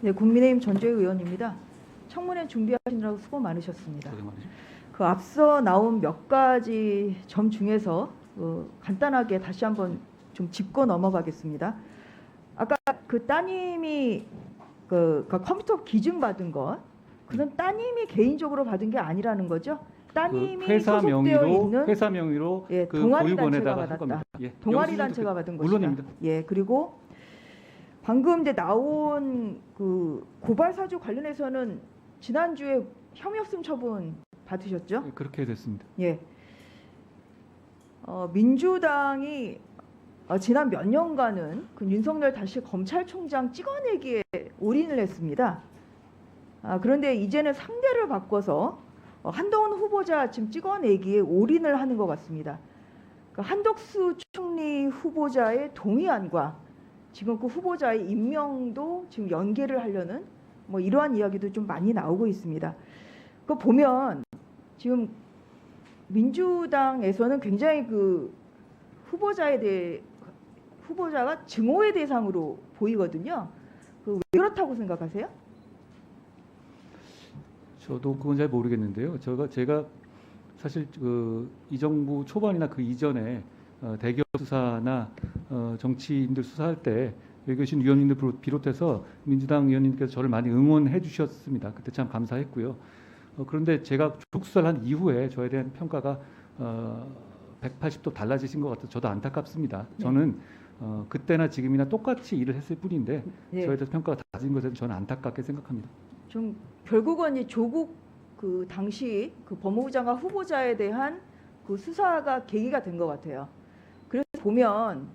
네, 국민의힘 전주의 의원입니다. 청문회 준비하시느라고 수고 많으셨습니다. 고생 많으십니다. 그 앞서 나온 몇 가지 점 중에서 어, 간단하게 다시 한번 좀 짚고 넘어가겠습니다. 아까 그 따님이 그, 그 컴퓨터 기증 받은 것, 그건 따님이 개인적으로 받은 게 아니라는 거죠? 따님이 그 회사 명의로 있는 회사 명의로 예, 그 동아리 단체가 받았다. 예, 동아리 단체가 그- 받은 것이다. 물론입니다. 예, 그리고 방금 이제 나온 그 고발 사주 관련해서는 지난주에 혐의 없음 처분 받으셨죠? 예, 그렇게 됐습니다. 예. 어, 민주당이 어, 지난 몇 년간은 그 윤석열 다시 검찰총장 찍어내기에 올인을 했습니다. 아, 그런데 이제는 상대를 바꿔서 어, 한동훈 후보자 지금 찍어내기에 올인을 하는 것 같습니다. 그 한덕수 총리 후보자의 동의안과 지금 그 후보자의 임명도 지금 연계를 하려는 뭐 이러한 이야기도 좀 많이 나오고 있습니다. 그 보면 지금 민주당에서는 굉장히 그 후보자에 대해 후보자가 증오의 대상으로 보이거든요. 그 왜 그렇다고 생각하세요? 저도 그건 잘 모르겠는데요. 제가 제가 사실 그 이 정부 초반이나 그 이전에 어, 대기업 수사나 어, 정치인들 수사할 때 여기 계신 위원님들 비롯- 비롯해서 민주당 의원님께서 저를 많이 응원해 주셨습니다. 그때 참 감사했고요. 어, 그런데 제가 수사를 한 이후에 저에 대한 평가가 어, 180도 달라지신 것 같아서 저도 안타깝습니다. 네. 저는 어, 그때나 지금이나 똑같이 일을 했을 뿐인데 예. 저에 대해서 평가가 달라진 것에 저는 안타깝게 생각합니다. 좀 결국은 이 조국 그 당시 그 법무부 장관 후보자에 대한 그 수사가 계기가 된 것 같아요. 그래서 보면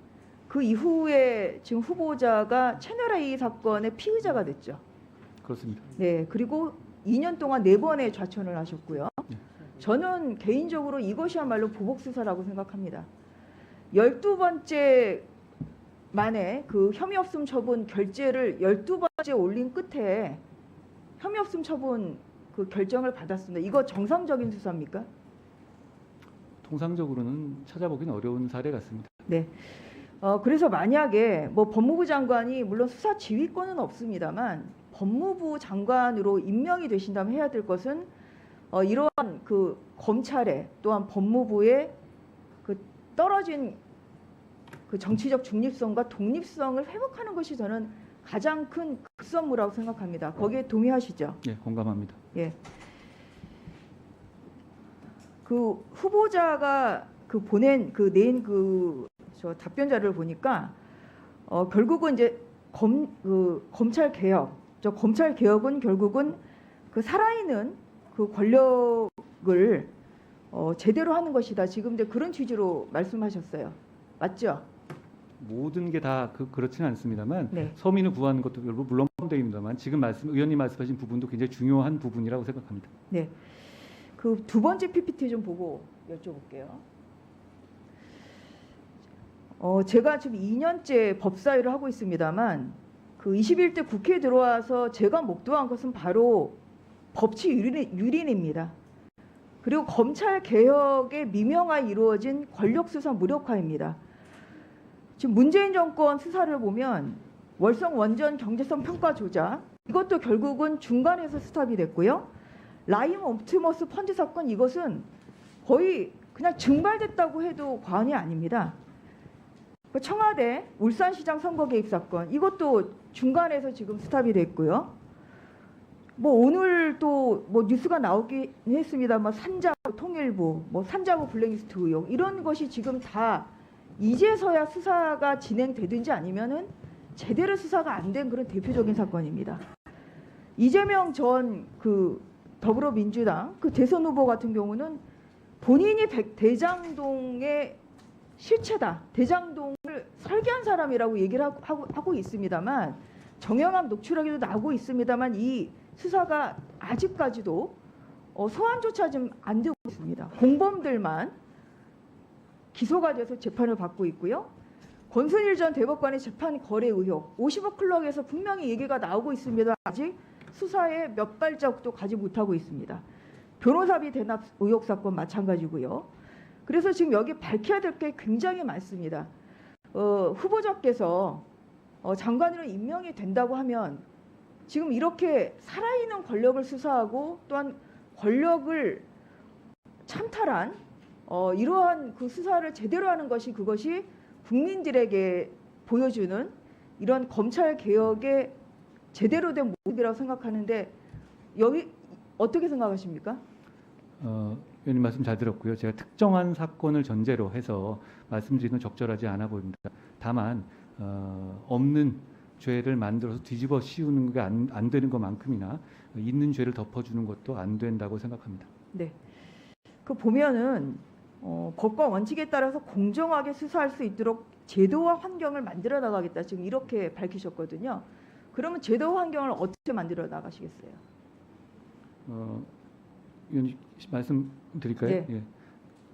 그 이후에 지금 후보자가 채널 A 사건의 피의자가 됐죠. 그렇습니다. 네, 그리고 2년 동안 네 번의 좌천을 하셨고요. 네. 저는 개인적으로 이것이야말로 보복 수사라고 생각합니다. 12번째 만에 그 혐의 없음 처분 결재를 12번째 올린 끝에 혐의 없음 처분 그 결정을 받았습니다. 이거 정상적인 수사입니까? 통상적으로는 찾아보기는 어려운 사례 같습니다. 네. 어, 그래서 만약에 뭐 법무부 장관이 물론 수사 지휘권은 없습니다만 법무부 장관으로 임명이 되신다면 해야 될 것은 어, 이러한 그 검찰의 또한 법무부의 그 떨어진 그 정치적 중립성과 독립성을 회복하는 것이 저는 가장 큰 급선무라고 생각합니다. 거기에 동의하시죠? 예, 공감합니다. 예. 그 후보자가 그 보낸 그 낸 그 저 답변자를 보니까 어 결국은 이제 검 그 검찰 개혁 저 검찰 개혁은 결국은 그 살아있는 그 권력을 어 제대로 하는 것이다. 지금 이제 그런 취지로 말씀하셨어요. 맞죠? 모든 게 다 그, 그렇지는 않습니다만 네. 서민을 구하는 것도 물론 포함되어입니다만 지금 말씀 의원님 말씀하신 부분도 굉장히 중요한 부분이라고 생각합니다. 그두 번째 PPT 좀 보고 여쭤볼게요. 어, 제가 지금 2년째 법사위를 하고 있습니다만 그 21대 국회에 들어와서 제가 목도한 것은 바로 법치 유린, 유린입니다. 그리고 검찰 개혁의 미명화 이루어진 권력 수사 무력화입니다. 지금 문재인 정권 수사를 보면 월성 원전 경제성 평가 조작 이것도 결국은 중간에서 스탑이 됐고요. 라임 옵티머스 펀드 사건 이것은 거의 그냥 증발됐다고 해도 과언이 아닙니다. 그 청와대 울산시장 선거 개입 사건 이것도 중간에서 지금 스탑이 됐고요. 뭐 오늘 또 뭐 뉴스가 나오긴 했습니다만 산자부 통일부 뭐 산자부 블랙리스트 의혹 이런 것이 지금 다 이제서야 수사가 진행되든지 아니면은 제대로 수사가 안 된 그런 대표적인 사건입니다. 이재명 전 그 더불어민주당 그 대선 후보 같은 경우는 본인이 백- 대장동의 실체다. 대장동을 설계한 사람이라고 얘기를 하고, 하고, 하고 있습니다만 정영학 녹취록에도 나오고 있습니다만 이 수사가 아직까지도 어, 소환조차 좀 안 되고 있습니다. 공범들만 기소가 돼서 재판을 받고 있고요. 권순일 전 대법관의 재판 거래 의혹 50억 클럽에서 분명히 얘기가 나오고 있습니다. 아직 수사에 몇 발짝도 가지 못하고 있습니다. 변호사비 대납 의혹 사건 마찬가지고요. 그래서 지금 여기 밝혀야 될 게 굉장히 많습니다. 어, 후보자께서 어, 장관으로 임명이 된다고 하면 지금 이렇게 살아있는 권력을 수사하고 또한 권력을 참탈한 어, 이러한 그 수사를 제대로 하는 것이 그것이 국민들에게 보여주는 이런 검찰 개혁의 제대로 된 모습이라고 생각하는데 여기 어떻게 생각하십니까? 어, 의원님 말씀 잘 들었고요. 제가 특정한 사건을 전제로 해서 말씀드리는 건 적절하지 않아 보입니다. 다만 어, 없는 죄를 만들어서 뒤집어 씌우는 게 안 안 되는 것만큼이나 있는 죄를 덮어주는 것도 안 된다고 생각합니다. 네. 그 보면은 어, 법과 원칙에 따라서 공정하게 수사할 수 있도록 제도와 환경을 만들어 나가겠다. 지금 이렇게 밝히셨거든요. 그러면 제도 환경을 어떻게 만들어 나가시겠어요? 어, 의원님 말씀드릴까요? 네. 예.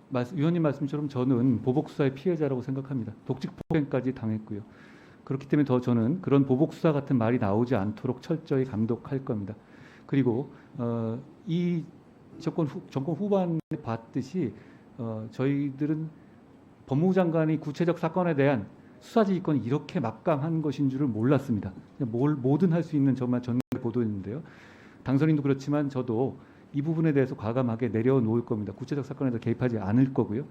말씀, 의원님 말씀처럼 저는 보복 수사의 피해자라고 생각합니다. 독직 폭행까지 당했고요. 그렇기 때문에 더 저는 그런 보복 수사 같은 말이 나오지 않도록 철저히 감독할 겁니다. 그리고 어, 이 정권 후, 정권 후반에 봤듯이 어, 저희들은 법무부 장관이 구체적 사건에 대한 수사 지휘권이 이렇게 막강한 것인 줄을 몰랐습니다. 뭘 뭐든 할 수 있는 정말 전개 보도였는데요. 당선인도 그렇지만 저도 이 부분에 대해서 과감하게 내려놓을 겁니다. 구체적 사건에도 개입하지 않을 거고요.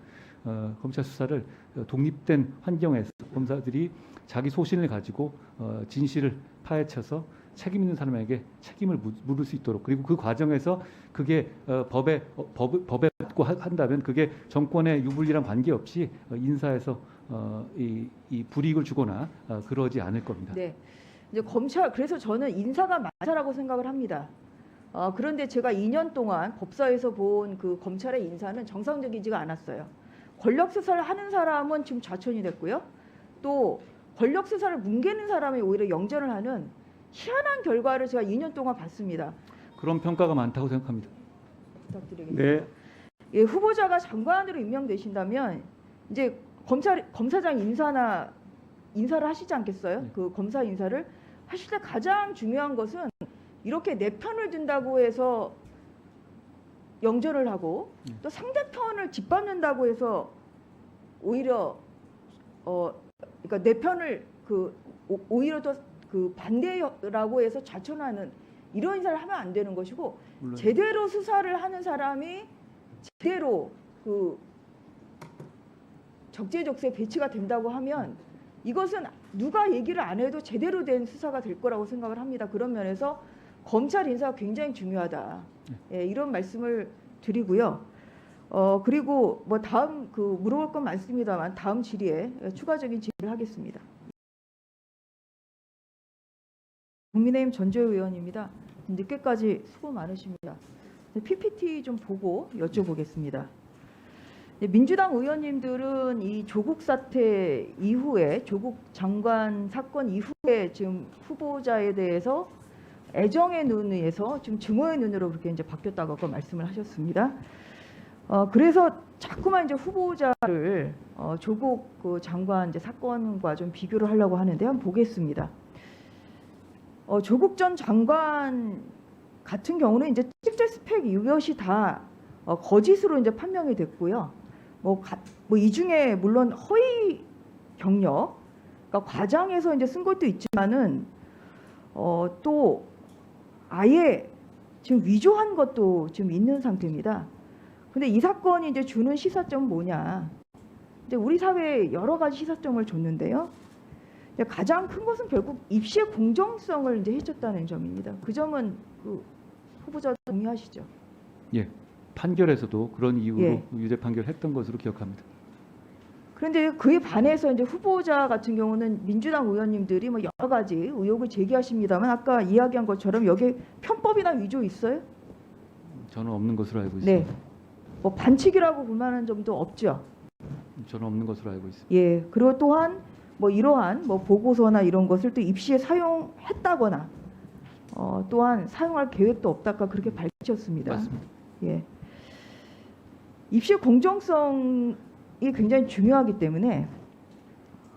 어, 검찰 수사를 어, 독립된 환경에서 검사들이 자기 소신을 가지고 어, 진실을 파헤쳐서 책임 있는 사람에게 책임을 무- 물을 수 있도록 그리고 그 과정에서 그게 어, 법에 어, 법, 법에 맞고 하- 한다면 그게 정권의 유불리랑 관계없이 어, 인사에서 어, 이, 이 불이익을 주거나 어, 그러지 않을 겁니다. 네. 이제 검찰 그래서 저는 인사가 많다라고 생각을 합니다. 어, 그런데 제가 2년 동안 법사에서 본 그 검찰의 인사는 정상적이지가 않았어요. 권력 수사를 하는 사람은 지금 좌천이 됐고요. 또 권력 수사를 뭉개는 사람이 오히려 영전을 하는 희한한 결과를 제가 2년 동안 봤습니다. 그런 평가가 많다고 생각합니다. 부탁드리겠습니다. 네. 예, 후보자가 장관으로 임명되신다면 이제 검찰 검사장 인사나 인사를 하시지 않겠어요? 네. 그 검사 인사를 하실 때 가장 중요한 것은 이렇게 내 편을 든다고 해서 영전을 하고 네. 또 상대편을 짓밟는다고 해서 오히려 어 그러니까 내 편을 그 오- 오히려 더 그 반대라고 해서 좌천하는 이런 인사를 하면 안 되는 것이고 물론 제대로 수사를 하는 사람이 제대로 그 적재적소에 배치가 된다고 하면 이것은 누가 얘기를 안 해도 제대로 된 수사가 될 거라고 생각을 합니다. 그런 면에서 검찰 인사가 굉장히 중요하다. 예, 이런 말씀을 드리고요. 어 그리고 뭐 다음 그 물어볼 건 많습니다만 다음 질의에 추가적인 질의를 하겠습니다. 국민의힘 전주현 의원입니다. 늦게까지 수고 많으십니다. PPT 좀 보고 여쭤보겠습니다. 네, 민주당 의원님들은 이 조국 사태 이후에 조국 장관 사건 이후에 지금 후보자에 대해서 애정의 눈에서 지금 증오의 눈으로 그렇게 이제 바뀌었다고 말씀을 하셨습니다. 어, 그래서 자꾸만 이제 후보자를 어, 조국 그 장관 이제 사건과 좀 비교를 하려고 하는데 한번 보겠습니다. 어, 조국 전 장관 같은 경우는 이제 실제 스펙 이것이 다 어, 거짓으로 이제 판명이 됐고요. 뭐, 가, 뭐 이 중에 물론 허위 경력, 그러니까 과장해서 이제 쓴 것도 있지만은 어, 또 아예 지금 위조한 것도 지금 있는 상태입니다. 근데 이 사건이 이제 주는 시사점은 뭐냐? 이제 우리 사회에 여러 가지 시사점을 줬는데요. 가장 큰 것은 결국 입시의 공정성을 이제 해쳤다는 점입니다. 그 점은 그 후보자 동의하시죠? 판결에서도 그런 이유로 예. 유죄 판결했던 것으로 기억합니다. 그런데 그에 반해서 이제 후보자 같은 경우는 민주당 의원님들이 뭐 여러 가지 의혹을 제기하십니다만 아까 이야기한 것처럼 여기에 편법이나 위조 있어요? 저는 없는 것으로 알고 있습니다. 네. 뭐 반칙이라고 볼 만한 점도 없죠. 저는 없는 것으로 알고 있습니다. 예. 그리고 또한 뭐 이러한 뭐 보고서나 이런 것을 또 입시에 사용했다거나 어, 또한 사용할 계획도 없다가 그렇게 밝히셨습니다. 맞습니다. 예. 입시 공정성 이 굉장히 중요하기 때문에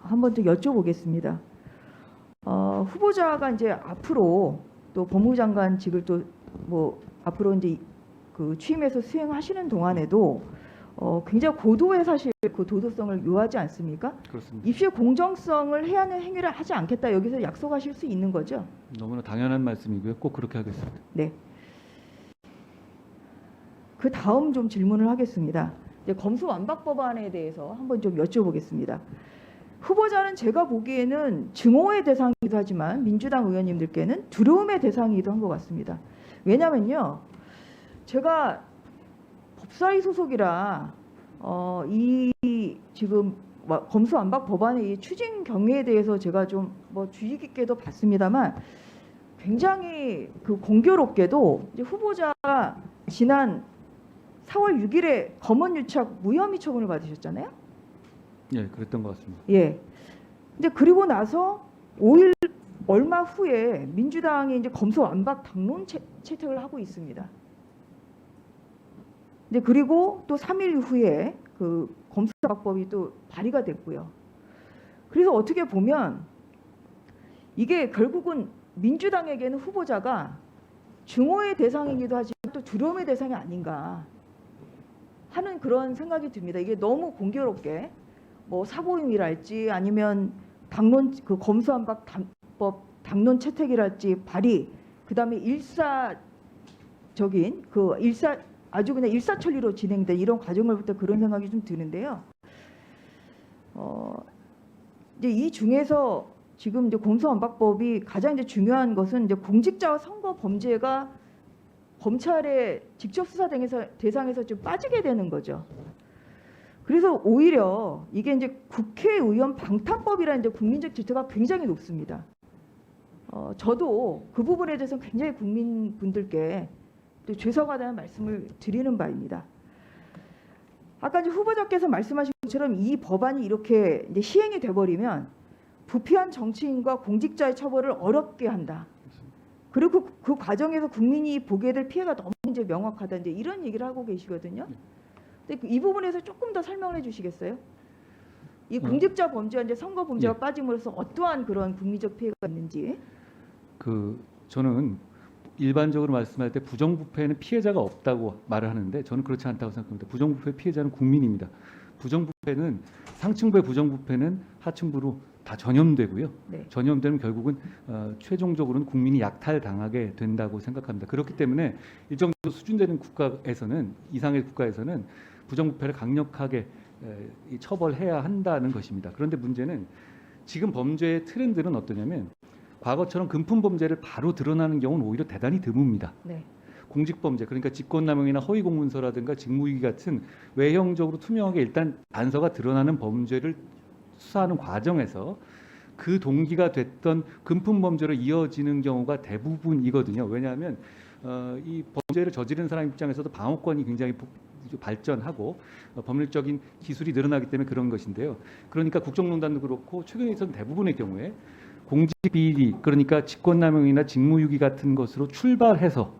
한번 더 여쭤보겠습니다. 어, 후보자가 이제 앞으로 또 법무부 장관직을 또 뭐 앞으로 이제 그 취임해서 수행하시는 동안에도 어, 굉장히 고도의 사실 그 도덕성을 요하지 않습니까? 그렇습니다. 입시의 공정성을 해야 하는 행위를 하지 않겠다 여기서 약속하실 수 있는 거죠. 너무나 당연한 말씀이고요. 꼭 그렇게 하겠습니다. 네. 그 다음 좀 질문을 하겠습니다. 이제 검수 완박 법안에 대해서 한번 좀 여쭤보겠습니다. 후보자는 제가 보기에는 증오의 대상이기도 하지만 민주당 의원님들께는 두려움의 대상이기도 한 것 같습니다. 왜냐면요, 제가 법사위 소속이라 어, 이 지금 와- 검수 완박 법안의 이 추진 경위에 대해서 제가 좀 뭐 주의 깊게도 봤습니다만 굉장히 그 공교롭게도 후보자가 지난 4월 6일에 검언 유착 무혐의 처분을 받으셨잖아요. 예, 그랬던 것 같습니다. 예. 근데 그리고 나서 5일 얼마 후에 민주당이 이제 검수 완박 당론 채, 채택을 하고 있습니다. 근데 그리고 또 3일 후에 그 검수 완박법이 또 발의가 됐고요. 그래서 어떻게 보면 이게 결국은 민주당에게는 후보자가 증오의 대상이기도 하지만 또 두려움의 대상이 아닌가 하는 그런 생각이 듭니다. 이게 너무 공교롭게 뭐 사보임이랄지 아니면 당론 그 검수한박 당법 당론 채택이랄지 발의 그다음에 일사적인 그 일사 아주 그냥 일사천리로 진행된 이런 과정을 볼때 그런 생각이 좀 드는데요. 어 이제 이 중에서 지금 이제 공수완박법이 가장 이제 중요한 것은 이제 공직자와 선거 범죄가 검찰의 직접 수사 등에서 대상에서 좀 빠지게 되는 거죠. 그래서 오히려 이게 이제 국회의원 방탄법이라는 이제 국민적 질투가 굉장히 높습니다. 어, 저도 그 부분에 대해서 굉장히 국민분들께 또 죄송하다는 말씀을 드리는 바입니다. 아까 이제 후보자께서 말씀하신 것처럼 이 법안이 이렇게 시행이 돼버리면 부패한 정치인과 공직자의 처벌을 어렵게 한다. 그리고 그, 그 과정에서 국민이 보게 될 피해가 너무 이제 명확하다. 이제 이런 얘기를 하고 계시거든요. 근데 그이 부분에서 조금 더 설명을 해주시겠어요? 이 어. 공직자 범죄와 이제 선거 범죄가 예. 빠짐으로써 어떠한 그런 국민적 피해가 있는지. 그 저는 일반적으로 말씀할 때 부정부패는 피해자가 없다고 말을 하는데 저는 그렇지 않다고 생각합니다. 부정부패 피해자는 국민입니다. 부정부패는 상층부의 부정부패는 하층부로 다 전염되고요. 네. 전염되면 결국은 어, 최종적으로는 국민이 약탈당하게 된다고 생각합니다. 그렇기 때문에 일정 정도 수준되는 국가에서는 이상의 국가에서는 부정부패를 강력하게 에, 이 처벌해야 한다는 것입니다. 그런데 문제는 지금 범죄의 트렌드는 어떠냐면 과거처럼 금품 범죄를 바로 드러나는 경우는 오히려 대단히 드뭅니다. 네. 공직범죄 그러니까 직권남용이나 허위공문서라든가 직무유기 같은 외형적으로 투명하게 일단 단서가 드러나는 범죄를 수사하는 과정에서 그 동기가 됐던 금품 범죄로 이어지는 경우가 대부분이거든요. 왜냐하면 어, 이 범죄를 저지른 사람 입장에서도 방어권이 굉장히 복- 발전하고 어, 법률적인 기술이 늘어나기 때문에 그런 것인데요. 그러니까 국정농단도 그렇고 최근에 있었던 대부분의 경우에 공직 비리 그러니까 직권남용이나 직무유기 같은 것으로 출발해서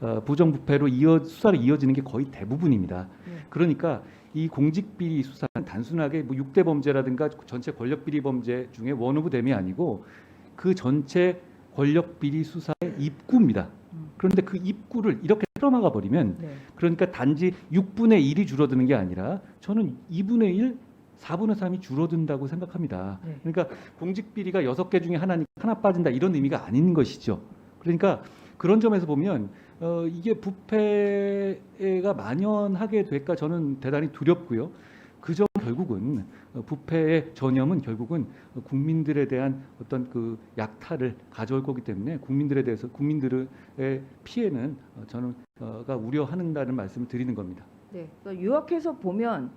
어, 부정부패로 이어 수사를 이어지는 게 거의 대부분입니다. 네. 그러니까 이 공직 비리 수사는 단순하게 뭐 6대 범죄라든가 전체 권력 비리 범죄 중에 원 오브 댐이 아니고 그 전체 권력 비리 수사의 입구입니다. 음. 그런데 그 입구를 이렇게 틀어막아 버리면 네. 그러니까 단지 6분의 1이 줄어드는 게 아니라 저는 2분의 1, 4분의 3이 줄어든다고 생각합니다. 네. 그러니까 공직 비리가 여섯 개 중에 하나니 하나 빠진다 이런 의미가 아닌 것이죠. 그러니까 그런 점에서 보면 어, 이게 부패가 만연하게 될까 저는 대단히 두렵고요. 그점 결국은 어, 부패의 전염은 결국은 국민들에 대한 어떤 그 약탈을 가져올 거기 때문에 국민들에 대해서 국민들의 피해는 어, 저는 어가 우려하는다는 말씀을 드리는 겁니다. 네. 그러니까 요약해서 보면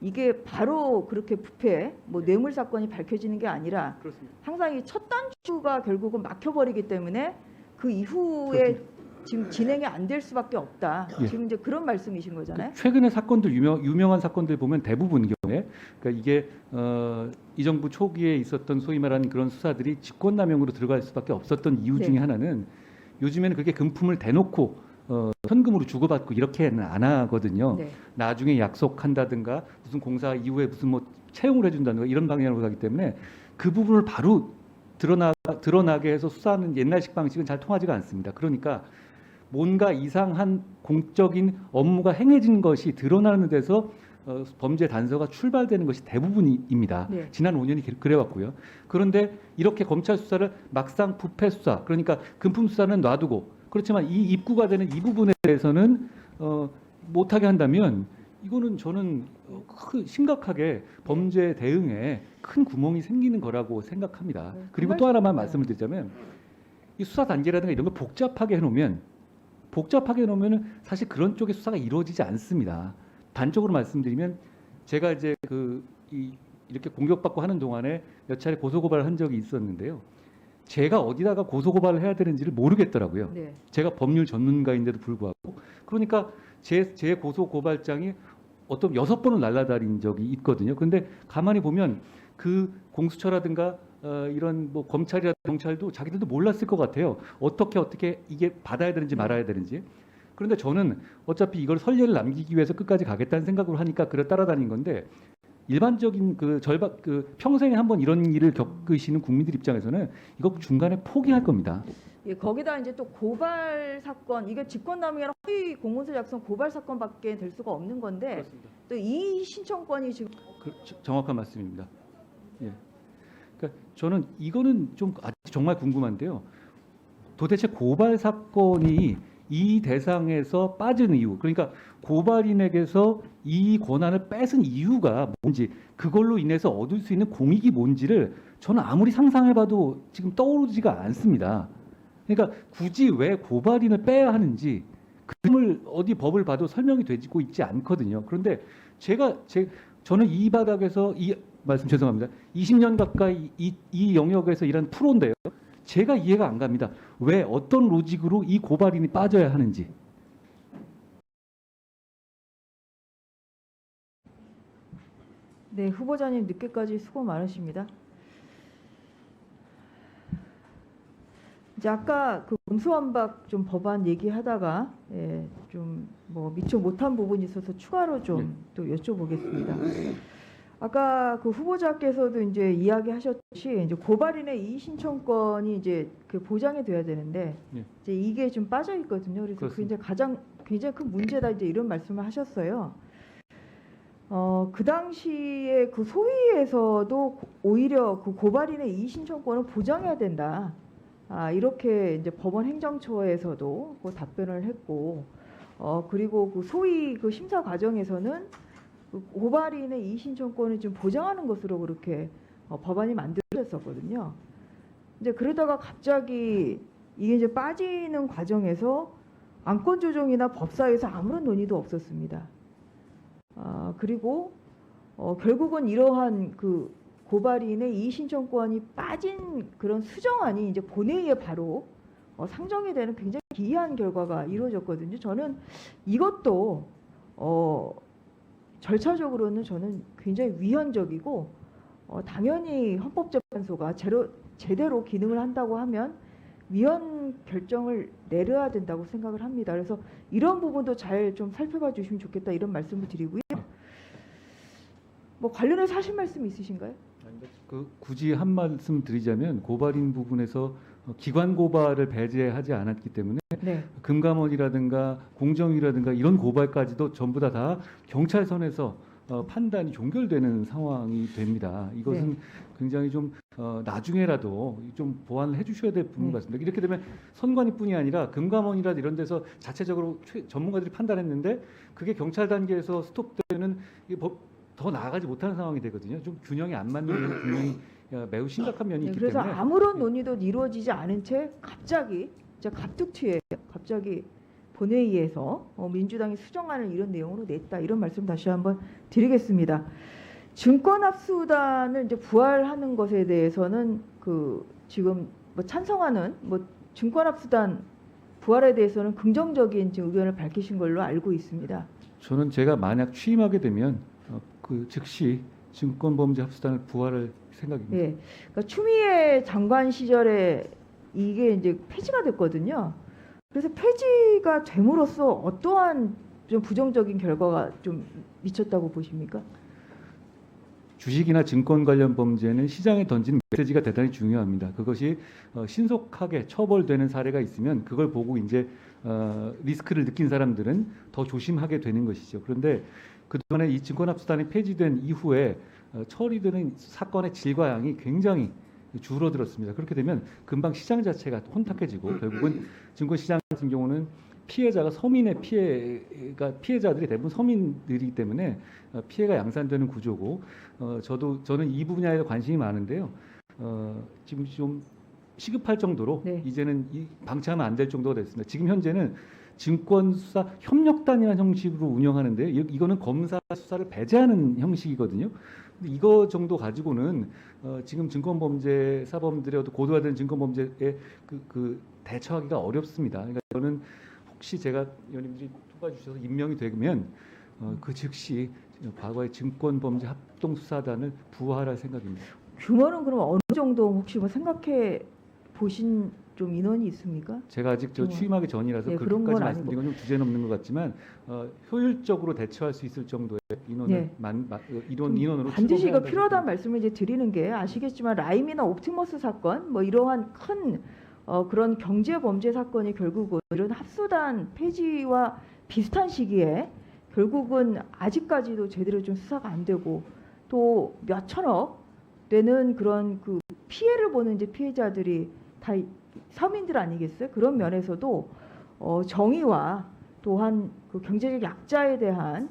이게 바로 그렇게 부패, 뭐 뇌물 사건이 밝혀지는 게 아니라 그렇습니다. 항상 이 첫 단추가 결국은 막혀버리기 때문에 그 이후에 지금 진행이 안 될 수밖에 없다. 예. 지금 이제 그런 말씀이신 거잖아요. 최근의 사건들 유명 유명한 사건들 보면 대부분 경우에 그러니까 이게 어, 이 정부 초기에 있었던 소위 말하는 그런 수사들이 직권남용으로 들어갈 수밖에 없었던 이유 네. 중에 하나는 요즘에는 그렇게 금품을 대놓고 어, 현금으로 주고받고 이렇게는 안 하거든요. 네. 나중에 약속한다든가 무슨 공사 이후에 무슨 뭐 채용을 해준다든가 이런 방향으로 가기 때문에 그 부분을 바로 드러나 드러나게 해서 수사하는 옛날식 방식은 잘 통하지가 않습니다. 그러니까 뭔가 이상한 공적인 업무가 행해진 것이 드러나는 데서 어, 범죄 단서가 출발되는 것이 대부분입니다. 네. 지난 5년이 그래왔고요. 그런데 이렇게 검찰 수사를 막상 부패 수사, 그러니까 금품 수사는 놔두고 그렇지만 이 입구가 되는 이 부분에 대해서는 어, 못하게 한다면 이거는 저는 어, 크- 심각하게 범죄 대응에 큰 구멍이 생기는 거라고 생각합니다. 네, 그리고 그또 하나만 말씀- 말씀을 드리자면 이 수사 단계라든가 이런 걸 복잡하게 해놓으면 복잡하게 해놓으면 사실 그런 쪽의 수사가 이루어지지 않습니다. 단적으로 말씀드리면 제가 이제 그 이, 이렇게 공격받고 하는 동안에 몇 차례 고소고발을 한 적이 있었는데요. 제가 어디다가 고소고발을 해야 되는지를 모르겠더라고요. 네. 제가 법률 전문가인데도 불구하고 그러니까 제, 제 고소 고발장이 어떤 여섯 번을 날라다닌 적이 있거든요. 근데 가만히 보면 그 공수처라든가 어, 이런 뭐 검찰이나 경찰도 자기들도 몰랐을 것 같아요. 어떻게 어떻게 이게 받아야 되는지 말아야 되는지. 그런데 저는 어차피 이걸 선례를 남기기 위해서 끝까지 가겠다는 생각으로 하니까 그래 따라다닌 건데 일반적인 그 절반 그 평생에 한 번 이런 일을 겪으시는 국민들 입장에서는 이거 중간에 포기할 겁니다. 예, 거기다 이제 또 고발 사건 이게 직권남용이랑 허위 공문서 작성 고발 사건밖에 될 수가 없는 건데 또 이 신청권이 지금 그, 저- 정확한 말씀입니다. 예. 그러니까 저는 이거는 좀 아직 정말 궁금한데요. 도대체 고발 사건이 이 대상에서 빠진 이유, 그러니까 고발인에게서 이 권한을 뺏은 이유가 뭔지, 그걸로 인해서 얻을 수 있는 공익이 뭔지를 저는 아무리 상상해봐도 지금 떠오르지가 않습니다. 그러니까 굳이 왜 고발인을 빼야 하는지 그림을 어디 법을 봐도 설명이 되고 있지 않거든요. 그런데 제가 제 저는 이 바닥에서 이 말씀 죄송합니다. 20년 가까이 이, 이 영역에서 일한 프로인데요. 제가 이해가 안 갑니다. 왜 어떤 로직으로 이 고발인이 빠져야 하는지. 네 후보자님 늦게까지 수고 많으십니다. 이제 아까 그 검수완박 좀 법안 얘기하다가 예, 좀뭐 미처 못한 부분이 있어서 추가로 좀 또 여쭤보겠습니다. 아까 그 후보자께서도 이제 이야기하셨듯이 이제 고발인의 이의 신청권이 이제 그 보장이 돼야 되는데 예. 이제 이게 좀 빠져 있거든요. 그래서 그 그렇습니다. 이제 가장 굉장히 큰 문제다 이제 이런 말씀을 하셨어요. 어, 그 당시에 그 소위에서도 고- 오히려 그 고발인의 이의 신청권을 보장해야 된다. 아, 이렇게 이제 법원 행정처에서도 그 답변을 했고, 어, 그리고 그 소위 그 심사 과정에서는 그 고발인의 이의 신청권을 좀 보장하는 것으로 그렇게 어, 법안이 만들어졌었거든요. 이제 그러다가 갑자기 이게 이제 빠지는 과정에서 안건 조정이나 법사위에서 아무런 논의도 없었습니다. 아, 그리고 어, 결국은 이러한 그 고발인의 이의 신청권이 빠진 그런 수정안이 이제 본회의에 바로 어, 상정이 되는 굉장히 기이한 결과가 이루어졌거든요. 저는 이것도 어, 절차적으로는 저는 굉장히 위헌적이고 어, 당연히 헌법재판소가 제로, 제대로 기능을 한다고 하면 위헌 결정을 내려야 된다고 생각을 합니다. 그래서 이런 부분도 잘 좀 살펴봐 주시면 좋겠다 이런 말씀을 드리고요. 뭐 관련해서 하실 말씀 있으신가요? 그 굳이 한 말씀 드리자면 고발인 부분에서 어, 기관 고발을 배제하지 않았기 때문에 네. 금감원이라든가 공정위라든가 이런 고발까지도 전부 다 다 경찰선에서 어, 판단이 종결되는 상황이 됩니다. 이것은 굉장히 좀 어, 나중에라도 좀 보완을 해주셔야 될 부분 네. 같습니다. 이렇게 되면 선관위뿐이 아니라 금감원이라 이런 데서 자체적으로 최- 전문가들이 판단했는데 그게 경찰 단계에서 스톱되는 더 나아가지 못하는 상황이 되거든요. 좀 균형이 안 맞는 어, 매우 심각한 면이 네, 있기 그래서 때문에 아무런 논의도 이루어지지 않은 채 갑자기 진짜 갑툭튀에 갑자기 본회의에서 어, 민주당이 수정안을 이런 내용으로 냈다 이런 말씀 다시 한번 드리겠습니다. 증권 합수단을 이제 부활하는 것에 대해서는 그 지금 뭐 찬성하는 뭐 증권 합수단 부활에 대해서는 긍정적인 지금 의견을 밝히신 걸로 알고 있습니다. 저는 제가 만약 취임하게 되면 어, 그 즉시 증권범죄 합수단을 부활할 생각입니다. 예. 그러니까 추미애 장관 시절에 이게 이제 폐지가 됐거든요. 그래서 폐지가 됨으로써 어떠한 좀 부정적인 결과가 좀 미쳤다고 보십니까? 주식이나 증권 관련 범죄는 시장에 던지는 메시지가 대단히 중요합니다. 그것이 어, 신속하게 처벌되는 사례가 있으면 그걸 보고 이제 어, 리스크를 느낀 사람들은 더 조심하게 되는 것이죠. 그런데 그동안에 이 증권합수단이 폐지된 이후에 어, 처리되는 사건의 질과 양이 굉장히 줄어들었습니다. 그렇게 되면 금방 시장 자체가 혼탁해지고 결국은 증권 시장 같은 경우는 피해자가 서민의 피해가 피해자들이 대부분 서민들이기 때문에 어, 피해가 양산되는 구조고 어, 저도 저는 이 분야에 관심이 많은데요. 어, 지금 좀 시급할 정도로 네. 이제는 이 방치하면 안 될 정도가 됐습니다. 지금 현재는 증권 수사 협력단이라는 형식으로 운영하는데 이- 이거는 검사 수사를 배제하는 형식이거든요. 이거 정도 가지고는 어, 지금 증권범죄 사범들의 어떤 고도화된 증권범죄에 그, 그 대처하기가 어렵습니다. 그러니까 저는 혹시 제가 의원님들이 통과 주셔서 임명이 되면 어, 그 즉시 과거의 증권범죄 합동수사단을 부활할 생각입니다. 규모는 그럼 어느 정도 혹시 뭐 생각해 보신 좀 인원이 있습니까? 제가 아직 저 어. 취임하기 전이라서 네, 그런 그렇게까지 건 말씀드리는 건좀 주제 넘는 것 같지만 어, 효율적으로 대처할 수 있을 정도의 인원을 네. 만, 마, 어, 좀 인원으로 반드시 이거 필요하다는 말씀을 이제 드리는 게 아시겠지만 라임이나 옵티머스 사건 뭐 이러한 큰 어, 그런 경제 범죄 사건이 결국은 이런 합수단 폐지와 비슷한 시기에 결국은 아직까지도 제대로 좀 수사가 안 되고 또 몇천억 되는 그런 그 피해를 보는 이제 피해자들이 다 이- 서민들 아니겠어요? 그런 면에서도 어, 정의와 또한 그 경제적 약자에 대한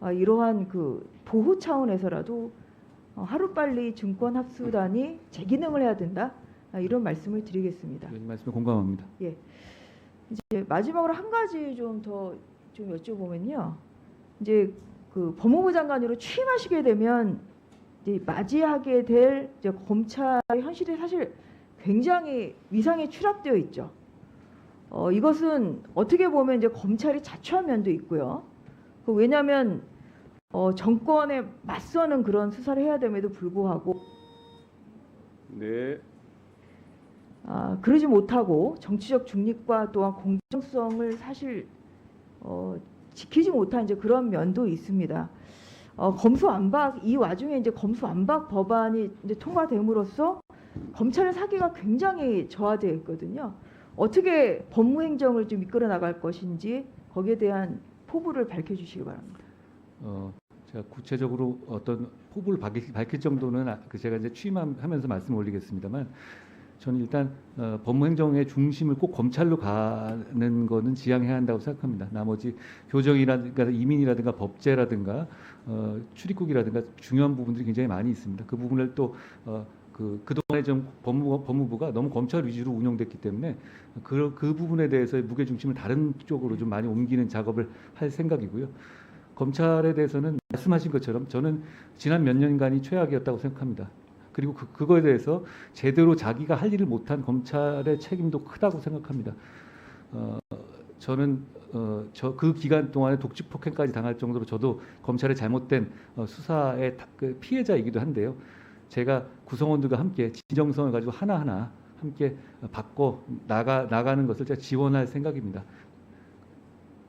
아, 이러한 그 보호 차원에서라도 어, 하루빨리 증권 합수단이 재기능을 해야 된다 아, 이런 말씀을 드리겠습니다. 의원님 말씀에 공감합니다. 이제 마지막으로 한 가지 좀 더 좀 여쭤보면요. 이제 그 법무부 장관으로 취임하시게 되면 이제 맞이하게 될 이제 검찰의 현실이 사실 굉장히 위상에 추락되어 있죠. 어, 이것은 어떻게 보면 이제 검찰이 자초한 면도 있고요. 그 왜냐하면 어, 정권에 맞서는 그런 수사를 해야 됨에도 불구하고 네. 아, 그러지 못하고 정치적 중립과 또한 공정성을 사실 어, 지키지 못한 이제 그런 면도 있습니다. 어, 검수완박 이 와중에 이제 검수완박 법안이 이제 통과됨으로써 검찰의 사기가 굉장히 저하되어 있거든요. 어떻게 법무행정을 좀 이끌어 나갈 것인지 거기에 대한 포부를 밝혀주시기 바랍니다. 어, 제가 구체적으로 어떤 포부를 밝힐, 밝힐 정도는 아- 그 제가 이제 취임하면서 말씀 올리겠습니다만 저는 일단 어, 법무행정의 중심을 꼭 검찰로 가는 거는 지향해야 한다고 생각합니다. 나머지 교정이라든가 이민이라든가 법제라든가 어, 출입국이라든가 중요한 부분들이 굉장히 많이 있습니다. 그 부분을 또 어, 그 그동안에 좀 법무, 법무부가 너무 검찰 위주로 운영됐기 때문에 그, 그 부분에 대해서의 무게 중심을 다른 쪽으로 좀 많이 옮기는 작업을 할 생각이고요. 검찰에 대해서는 말씀하신 것처럼 저는 지난 몇 년간이 최악이었다고 생각합니다. 그리고 그, 그거에 대해서 제대로 자기가 할 일을 못한 검찰의 책임도 크다고 생각합니다. 어, 저는 어, 저 그 기간 동안에 독직 폭행까지 당할 정도로 저도 검찰의 잘못된 어, 수사의 다- 그 피해자이기도 한데요. 제가 구성원들과 함께 진정성을 가지고 하나하나 함께 바꿔 나가 나가는 것을 제가 지원할 생각입니다.